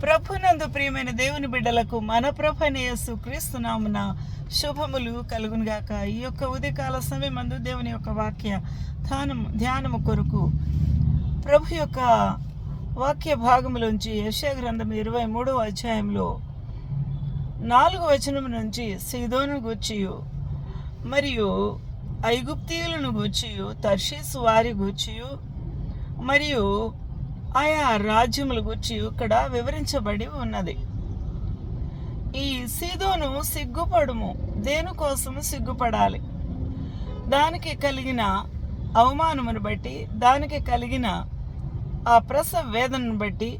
ప్రభునందు ప్రియమైన దేవుని బిడ్డలకు మన ప్రభనేయసు క్రీస్తునామున శుభములు కలుగునుగాక ఈ యొక్క ఉదయకాల సమయమందు దేవుని యొక్క వాక్య ధ్యానము ధ్యానము కొరకు ప్రభు యొక్క వాక్య భాగములోంచి యశా గ్రంథం ఇరవై మూడవ అధ్యాయంలో నాలుగు వచనం నుంచి సీదోను గూర్చియు మరియు ఐగుప్తీయులను గూర్చియు తర్షీసు వారి గూర్చియు మరియు ఆయా రాజ్యముల గురించి ఇక్కడ వివరించబడి ఉన్నది. ఈ సీదోను సిగ్గుపడుము దేనికోసము సిగ్గుపడాలి? దానికి కలిగిన అవమానమును బట్టి దానికి కలిగిన ఆ ప్రసవ వేదనను బట్టి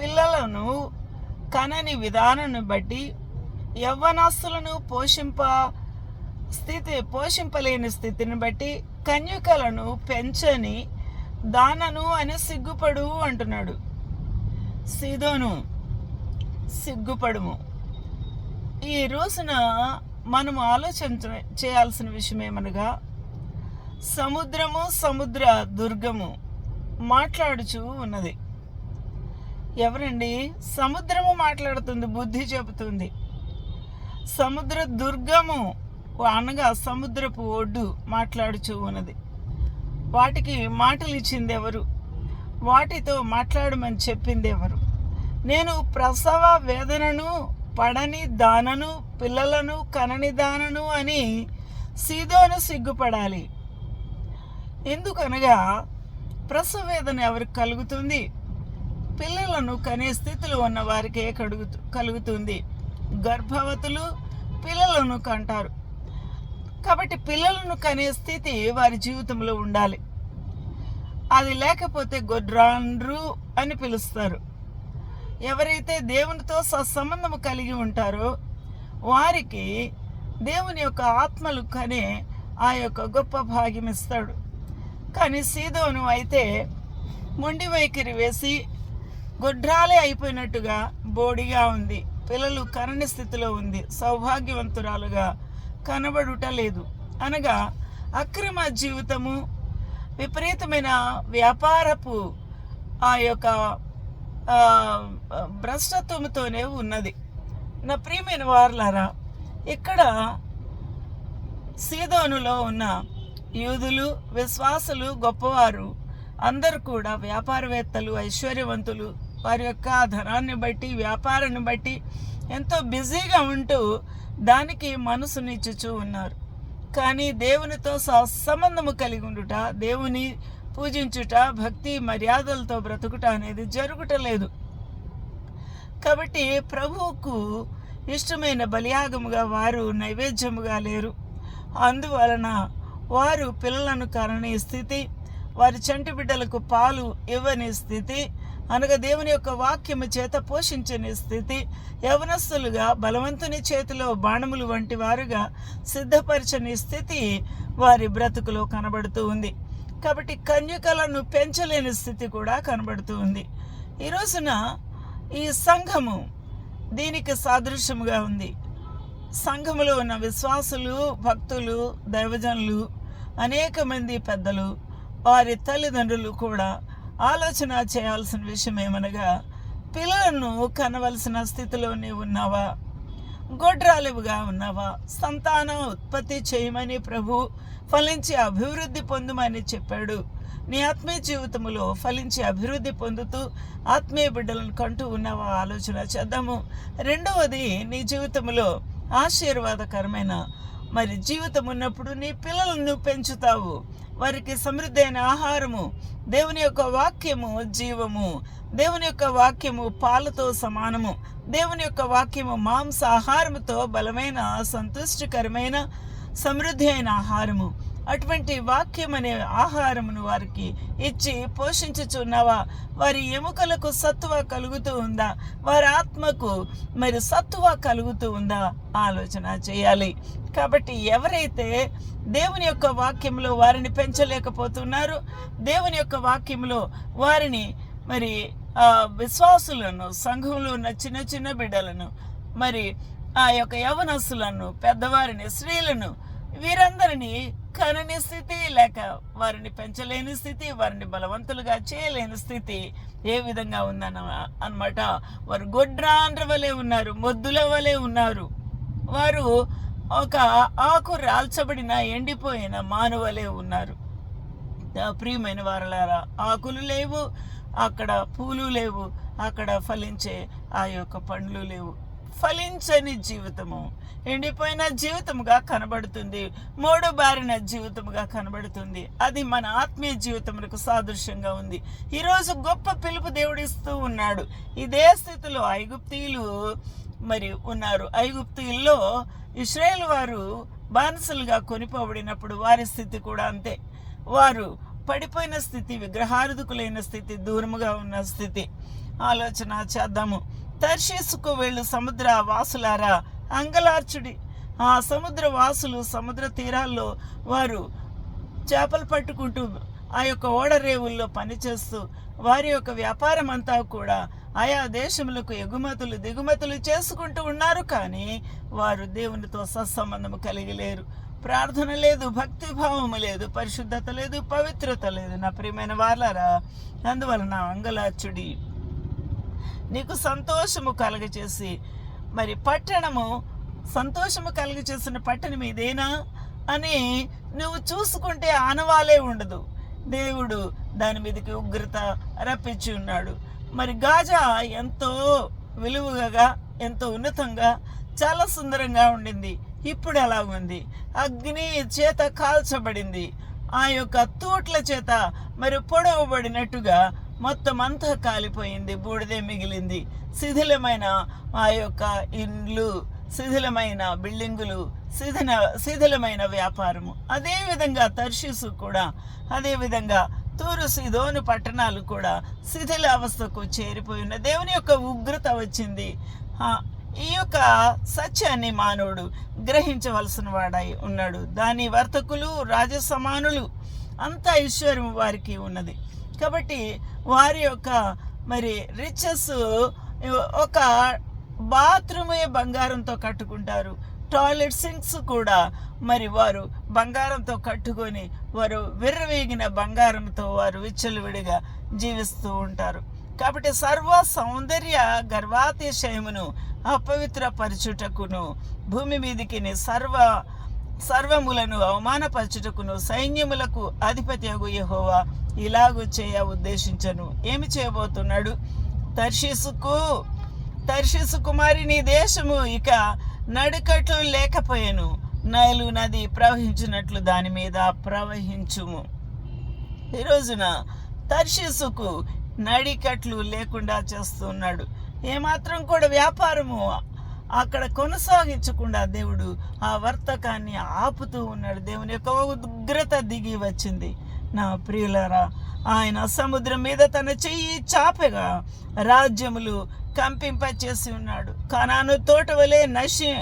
పిల్లలను కనని విధానాన్ని బట్టి యవ్వనస్తులను పోషింప స్థితి పోషింపలేని స్థితిని బట్టి కన్యకలను పెంచని దానను అని సిగ్గుపడు అంటున్నాడు. సీదోను సిగ్గుపడుము. ఈ రోజున మనం ఆలోచన చేయాల్సిన విషయం ఏమనగా సముద్రము సముద్ర దుర్గము మాట్లాడుచు ఉన్నది. ఎవరండి? సముద్రము మాట్లాడుతుంది బుద్ధి చెబుతుంది. సముద్ర దుర్గము అనగా సముద్రపు ఒడ్డు మాట్లాడుచూ ఉన్నది. వాటికి మాటలు ఇచ్చింది ఎవరు వాటితో మాట్లాడమని చెప్పింది ఎవరు నేను ప్రసవ వేదనను పడని దానను పిల్లలను కనని దానను అని సీదోను సిగ్గుపడాలి. ఎందుకనగా ప్రసవ వేదన ఎవరికి కలుగుతుంది? పిల్లలను కనే స్థితిలో ఉన్న వారికే కలుగు కలుగుతుంది. గర్భవతులు పిల్లలను కంటారు. కాబట్టి పిల్లలను కనే స్థితి వారి జీవితంలో ఉండాలి. అది లేకపోతే గొడ్రాండ్రు అని పిలుస్తారు. ఎవరైతే దేవునితో సత్సంబంధము కలిగి ఉంటారో వారికి దేవుని యొక్క ఆత్మలు కనే ఆ యొక్క గొప్ప భాగ్యం ఇస్తాడు. కానీ సీదోను అయితే మొండి వైఖరి వేసి గొడ్రాలే అయిపోయినట్టుగా బోడిగా ఉంది. పిల్లలు కరణి స్థితిలో ఉంది. సౌభాగ్యవంతురాలుగా కనబడుట లేదు అనగా అక్రమ జీవితము విపరీతమైన వ్యాపారపు ఆ యొక్క భ్రష్టత్వంతోనే ఉన్నది. నా ప్రియమైన వార్లారా ఇక్కడ సీదోనులో ఉన్న యూదులు విశ్వాసులు గొప్పవారు అందరు కూడా వ్యాపారవేత్తలు ఐశ్వర్యవంతులు వారి యొక్క ధనాన్ని బట్టి వ్యాపారాన్ని బట్టి ఎంతో బిజీగా ఉంటూ దానికి మనసునిచ్చుచూ ఉన్నారు. కానీ దేవునితో సంబంధము కలిగి ఉండుట దేవుని పూజించుట భక్తి మర్యాదలతో బ్రతుకుట అనేది జరుగుటలేదు. కాబట్టి ప్రభువుకు ఇష్టమైన బలియాగముగా వారు నైవేద్యముగా లేరు. అందువలన వారు పిల్లలను కనని స్థితి వారి చంటి బిడ్డలకు పాలు ఇవ్వని స్థితి అనగా దేవుని యొక్క వాక్యము చేత పోషించని స్థితి యవనస్తులుగా బలవంతుని చేతిలో బాణములు వంటి వారుగా సిద్ధపరచని స్థితి వారి బ్రతుకులో కనబడుతూ ఉంది. కాబట్టి కన్యకలను పెంచలేని స్థితి కూడా కనబడుతూ ఉంది. ఈ రోజున ఈ సంఘము దీనికి సాదృశ్యముగా ఉంది. సంఘములో ఉన్న విశ్వాసులు భక్తులు దైవజనులు అనేక మంది పెద్దలు వారి తల్లిదండ్రులు కూడా ఆలోచన చేయాల్సిన విషయం ఏమనగా పిల్లలను కనవలసిన స్థితిలోనే ఉన్నావా? గొడ్రాలువుగా ఉన్నావా? సంతానం ఉత్పత్తి చేయమని ప్రభు ఫలించి అభివృద్ధి పొందమని చెప్పాడు. నీ ఆత్మీయ జీవితంలో ఫలించి అభివృద్ధి పొందుతూ ఆత్మీయ బిడ్డలను కంటూ ఉన్నావా? ఆలోచన చేద్దాము. రెండవది నీ జీవితంలో ఆశీర్వాదకరమైన మరి జీవితం ఉన్నప్పుడు నీ పిల్లలను పెంచుతావు. వారికి సమృద్ధి అయిన ఆహారము దేవుని యొక్క వాక్యము జీవము దేవుని యొక్క వాక్యము పాలతో సమానము దేవుని యొక్క వాక్యము మాంసాహారముతో బలమైన సంతుష్టికరమైన సమృద్ధి అయిన ఆహారము. అటువంటి వాక్యం అనే ఆహారమును వారికి ఇచ్చి పోషించుచున్నావా? వారి ఎముకలకు సత్తువ కలుగుతూ ఉందా? వారి ఆత్మకు మరి సత్తువ కలుగుతూ ఉందా? ఆలోచన చేయాలి. కాబట్టి ఎవరైతే దేవుని యొక్క వాక్యంలో వారిని పెంచలేకపోతున్నారు దేవుని యొక్క వాక్యంలో వారిని మరి ఆ విశ్వాసులను సంఘంలో ఉన్న చిన్న చిన్న బిడ్డలను మరి ఆ యొక్క యవనస్సులను పెద్దవారిని స్త్రీలను వీరందరినీ కనని స్థితి లేక వారిని పెంచలేని స్థితి వారిని బలవంతులుగా చేయలేని స్థితి ఏ విధంగా ఉందన్న అన్నమాట. వారు గొడ్రాండ్ర వలె ఉన్నారు మొద్దుల వలె ఉన్నారు. వారు ఒక ఆకు రాల్చబడిన ఎండిపోయిన మానవలే ఉన్నారు. ప్రియమైన వారలారా ఆకులు లేవు అక్కడ పూలు లేవు అక్కడ ఫలించే ఆ యొక్క పండ్లు లేవు. ఫలించని జీవితము. ఎండిపోయిన జీవితముగా కనబడుతుంది. మూడు బారిన జీవితముగా కనబడుతుంది. అది మన ఆత్మీయ జీవితములకు సాదృశ్యంగా ఉంది. ఈరోజు గొప్ప పిలుపు దేవుడిస్తూ ఉన్నాడు. ఇదే స్థితిలో ఐగుప్తీయులు మరి ఉన్నారు. ఐగుప్తీయుల్లో ఇస్రాయేల్ వారు బానిసలుగా కొనిపోబడినప్పుడు వారి స్థితి కూడా అంతే. వారు పడిపోయిన స్థితి విగ్రహారుదుకులైన స్థితి దూరముగా ఉన్న స్థితి. ఆలోచన చేద్దాము. తర్షీసుకు వెళ్ళు సముద్ర వాసులారా అంగలార్చుడి. ఆ సముద్ర వాసులు సముద్ర తీరాల్లో వారు చేపలు పట్టుకుంటూ ఆ యొక్క ఓడరేవుల్లో పనిచేస్తూ వారి యొక్క వ్యాపారం అంతా కూడా ఆయా దేశములకు ఎగుమతులు దిగుమతులు చేసుకుంటూ ఉన్నారు. కానీ వారు దేవునితో సత్సంబంధము కలిగి లేరు. ప్రార్థన లేదు భక్తి భావము లేదు పరిశుద్ధత లేదు పవిత్రత లేదు. నా ప్రియమైన వాళ్ళారా అందువలన అంగలార్చుడి నీకు సంతోషము కలుగచేసి మరి పట్టణము సంతోషము కలుగచేసిన పట్టణం ఇదేనా? అని నువ్వు చూసుకుంటే ఆనవాలే ఉండదు. దేవుడు దాని మీదకి ఉగ్రత రప్పించి ఉన్నాడు. మరి గాజా ఎంతో విలువగా ఎంతో ఉన్నతంగా చాలా సుందరంగా ఉండింది. ఇప్పుడు ఎలా ఉంది? అగ్ని చేత కాల్చబడింది. ఆ యొక్క తూట్ల చేత మరి పొడవబడినట్టుగా మొత్తం అంతా కాలిపోయింది బూడిదే మిగిలింది. శిథిలమైన ఆ యొక్క ఇండ్లు శిథిలమైన బిల్డింగులు శిథిల శిథిలమైన వ్యాపారము. అదేవిధంగా తర్షీసు తర్షిసు కూడా అదేవిధంగా తూరు సిదోను పట్టణాలు కూడా శిథిల అవస్థకు చేరిపోయి ఉన్న దేవుని యొక్క ఉగ్రత వచ్చింది. ఈ యొక్క సత్యాన్ని మానవుడు గ్రహించవలసిన వాడై ఉన్నాడు. దాని వర్తకులు రాజసమానులు అంతా ఈశ్వరం వారికి ఉన్నది. కాబట్టి వారి యొక్క మరి రిచెస్ ఒక బాత్రూమే బంగారంతో కట్టుకుంటారు. టాయిలెట్ సింక్స్ కూడా మరి వారు బంగారంతో కట్టుకొని వారు విర్రవేగిన బంగారంతో వారు విచ్చలవిడిగా జీవిస్తూ ఉంటారు. కాబట్టి సర్వ సౌందర్య గర్వాతిశయమును అపవిత్రపరచుటకును భూమి మీదికి సర్వ సర్వములను అవమానపరచుటకును సైన్యములకు అధిపత్యగు యహోవా ఇలాగు చేయ ఉద్దేశించను. ఏమి చేయబోతున్నాడు? తర్షిసుకు తర్షిసు కుమారి నీ దేశము ఇక నడుకట్లు లేకపోయాను. నైలు నది ప్రవహించినట్లు దాని మీద ప్రవహించుము. ఈ రోజున తర్షిసుకు నడికట్లు లేకుండా చేస్తున్నాడు. ఏమాత్రం కూడా వ్యాపారము అక్కడ కొనసాగించకుండా దేవుడు ఆ వర్తకాన్ని ఆపుతూ ఉన్నాడు. దేవుని యొక్క ఉగ్రత దిగి వచ్చింది. నా ప్రియులారా ఆయన సముద్రం మీద తన చెయ్యి చాపగా రాజ్యములు కంపింపచేసి ఉన్నాడు. కనాను తోట వలె నశి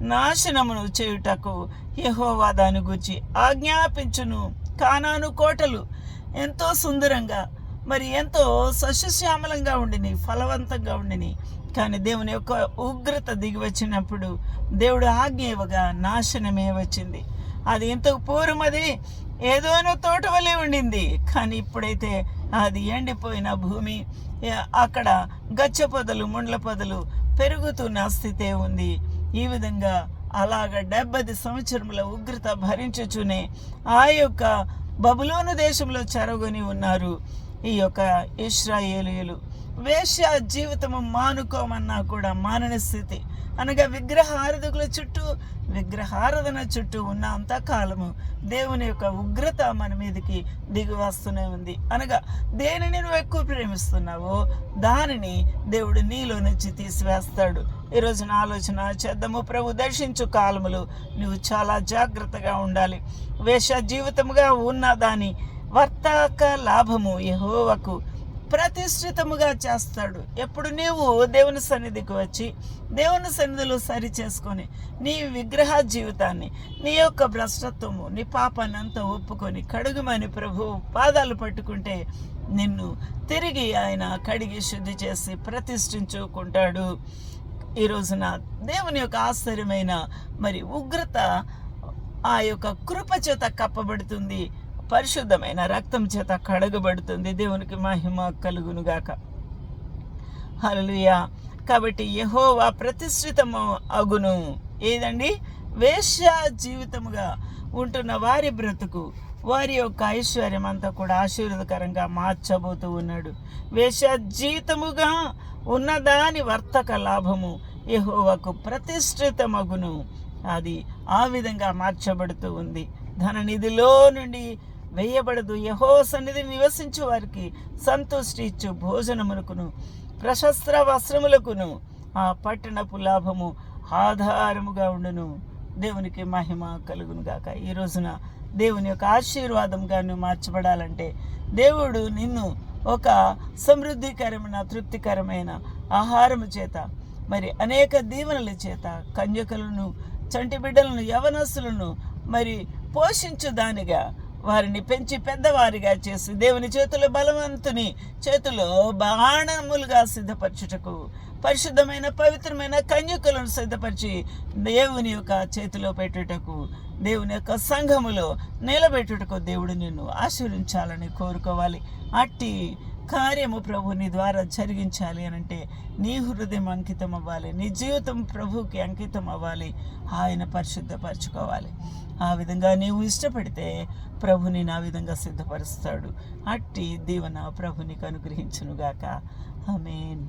నాశనమును చేయుటకు యహోవా దాని గురించి ఆజ్ఞాపించును. కానాను కోటలు ఎంతో సుందరంగా మరి ఎంతో సస్యశ్యామలంగా ఉండిని ఫలవంతంగా ఉండిని. కానీ దేవుని యొక్క ఉగ్రత దిగి వచ్చినప్పుడు దేవుడు ఆజ్ఞ ఇవ్వగా నాశనమే వచ్చింది. అది ఇంతకు పూర్వం అది? ఏదోనో తోట వలె ఉండింది. కానీ ఇప్పుడైతే అది ఎండిపోయిన భూమి అక్కడ గచ్చ పొదలు ముండ్ల పొదలు పెరుగుతున్న స్థితే ఉంది. ఈ విధంగా అలాగ డెబ్బది సంవత్సరముల ఉగ్రత భరించుచునే ఆ యొక్క బబులోను దేశంలో చెరగొని ఉన్నారు ఈ యొక్క ఇస్రాయేలీయులు వేష జీవితము మానుకోమన్నా కూడా మానని స్థితి. అనగా విగ్రహారధకుల చుట్టూ విగ్రహారాధన చుట్టూ ఉన్న అంతకాలము దేవుని యొక్క ఉగ్రత మన మీదకి దిగి వస్తూనే ఉంది. అనగా దేనిని నువ్వు ఎక్కువ ప్రేమిస్తున్నావో దానిని దేవుడు నీలో నుంచి తీసివేస్తాడు. ఈ రోజున ఆలోచన చేద్దాము. ప్రభు దర్శించు కాలములు నువ్వు చాలా జాగ్రత్తగా ఉండాలి. వేష జీవితముగా ఉన్న దాని వర్తక లాభము యహోవకు ప్రతిష్ఠితముగా చేస్తాడు. ఎప్పుడు నీవు దేవుని సన్నిధికి వచ్చి దేవుని సన్నిధిలో సరి చేసుకొని నీ విగ్రహ జీవితాన్ని నీ యొక్క భ్రష్టత్వము నీ పాపాన్ని అంతా ఒప్పుకొని కడుగుమని ప్రభు పాదాలు పట్టుకుంటే నిన్ను తిరిగి ఆయన కడిగి శుద్ధి చేసి ప్రతిష్ఠించుకుంటాడు. ఈ రోజున దేవుని యొక్క ఆశ్చర్యమైన మరి ఉగ్రత ఆ యొక్క కృప చేత కప్పబడుతుంది. పరిశుద్ధమైన రక్తం చేత కడగబడుతుంది. దేవునికి మహిమ కలుగునుగాక. హల్లెలూయా. కాబట్టి యహోవా ప్రతిష్ఠితము అగును. ఏదండి? వేశ్య జీవితముగా ఉంటున్న వారి బ్రతుకు వారి యొక్క ఐశ్వర్యం అంతా కూడా ఆశీర్వదకరంగా మార్చబోతూ ఉన్నాడు. వేష జీవితముగా ఉన్నదాని వర్తక లాభము యహోవకు ప్రతిష్ఠితమగును. అది ఆ విధంగా మార్చబడుతూ ఉంది. ధన నిధిలో నుండి వేయబడదు యహో సన్నిధి నివసించు వారికి సంతుష్టి ఇచ్చు భోజనములకును ప్రశస్త్ర వస్త్రములకును. ఆ పట్టణపు లాభము ఆధారముగా ఉండును. దేవునికి మహిమ కలుగును గాక. ఈ రోజున దేవుని యొక్క ఆశీర్వాదంగా నువ్వు మార్చబడాలంటే దేవుడు నిన్ను ఒక సమృద్ధికరమైన తృప్తికరమైన ఆహారము చేత మరి అనేక దీవెనల చేత కన్యకలను చంటి బిడ్డలను మరి పోషించు దానిగా వారిని పెంచి పెద్దవారిగా చేసి దేవుని చేతులు బలవంతుని చేతిలో బాణములుగా సిద్ధపరచుటకు పరిశుద్ధమైన పవిత్రమైన కన్యకులను సిద్ధపరిచి దేవుని యొక్క చేతిలో పెట్టుటకు దేవుని యొక్క సంఘములో నిలబెట్టుటకు దేవుడు నిన్ను ఆశీర్వించాలని కోరుకోవాలి. అట్టి కార్యము ప్రభు నీ ద్వారా జరిగించాలి అని అంటే నీ హృదయం అంకితం అవ్వాలి నీ జీవితం ప్రభుకి అంకితం అవ్వాలి ఆయన పరిశుద్ధపరచుకోవాలి. ఆ విధంగా నీవు ఇష్టపడితే ప్రభుని నా విధంగా సిద్ధపరుస్తాడు. అట్టి దీవెన ప్రభునికి అనుగ్రహించునుగాక. మీన్